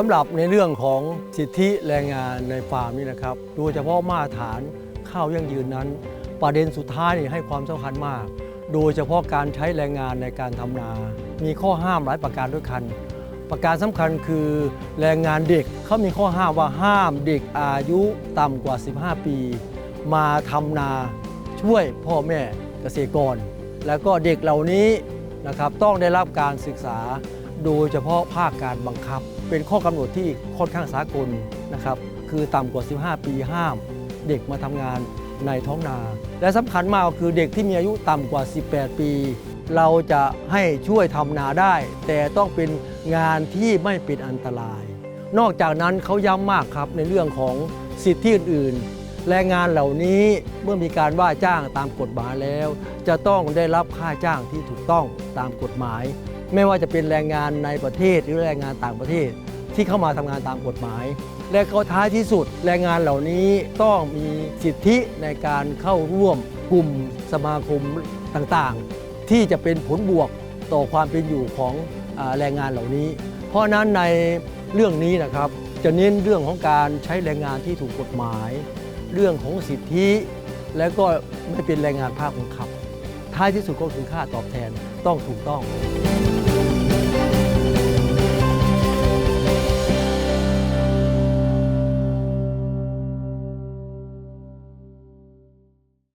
สำหรับในเรื่องของสิทธิแรงงานในฟาร์มนี่นะครับ โดยเฉพาะมาตรฐานข้าวยั่งยืนนั้น ประเด็นสุดท้ายนี่ให้ความสำคัญมาก โดยเฉพาะการใช้แรงงานในการทำนา มีข้อห้ามหลายประการด้วยกัน ประการสำคัญคือแรงงานเด็กเขามีข้อห้ามว่าห้ามเด็กอายุต่ำกว่า 15 ปี มาทำนาช่วยพ่อแม่เกษตรกร แล้วก็เด็กเหล่านี้นะครับต้องได้รับการศึกษา โดยเฉพาะภาคการบังคับ เป็นข้อกำหนดที่ค่อนข้างสากลนะครับ คือต่ำกว่า 15 ปีห้าม เด็กมาทำงานในท้องนา และสำคัญมากคือเด็กที่มีอายุต่ำกว่า 18 ปี เราจะให้ช่วยทำนาได้ แต่ต้องเป็นงานที่ไม่เป็นอันตราย นอกจากนั้นเขาย้ำมากครับในเรื่องของสิทธิอื่นๆแรงงานเหล่านี้เมื่อมีการว่าจ้างตามกฎหมายแล้ว จะต้องได้รับค่าจ้างที่ถูกต้องตามกฎหมาย ไม่ว่าจะเป็นแรงงานในประเทศหรือแรงงานต่างประเทศ ที่เข้ามาทำงานตามกฎหมาย และก็ท้ายที่สุดแรงงานเหล่านี้ต้องมีสิทธิในการเข้าร่วมกลุ่มสมาคมต่างๆ ที่จะเป็นผลบวกต่อความเป็นอยู่ของแรงงานเหล่านี้ เพราะฉะนั้นในเรื่องนี้นะครับจะเน้นเรื่องของการใช้แรงงานที่ถูกกฎหมาย เรื่องของสิทธิ และก็ไม่เป็นแรงงานภาคบังคับ ท้ายที่สุดก็คือค่าตอบแทนต้องถูกต้อง